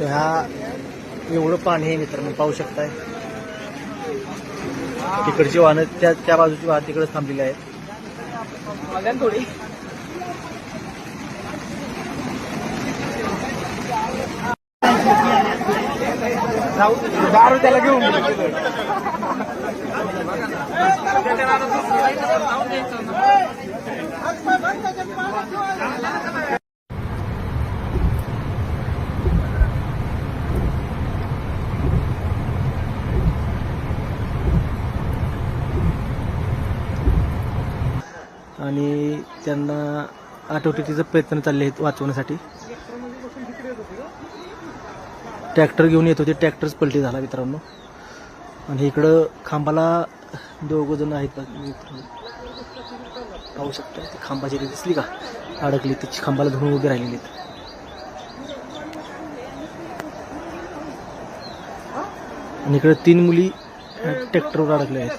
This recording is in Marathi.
हा एवढं पाणी आहे मित्रांनो पाहू शकताय. तिकडची वाहनं त्या त्या बाजूची वाहन तिकडेच थांबलेली आहेत. थोडी. दारू त्याला घेऊन आणि त्यांना आटोटीचा प्रयत्न चालले आहेत वाचवण्यासाठी. ट्रॅक्टर घेऊन येत होते ट्रॅक्टरच पलटी झाला मित्रांनो. आणि इकडं खांबाला दोघ जण आहेत पाहू शकतो ती खांबाची दिसली का? अडकली तिची खांबाला धुवून उभी राहिलेली आहेत. आणि इकडे तीन मुली ट्रॅक्टरवर अडकल्या आहेत.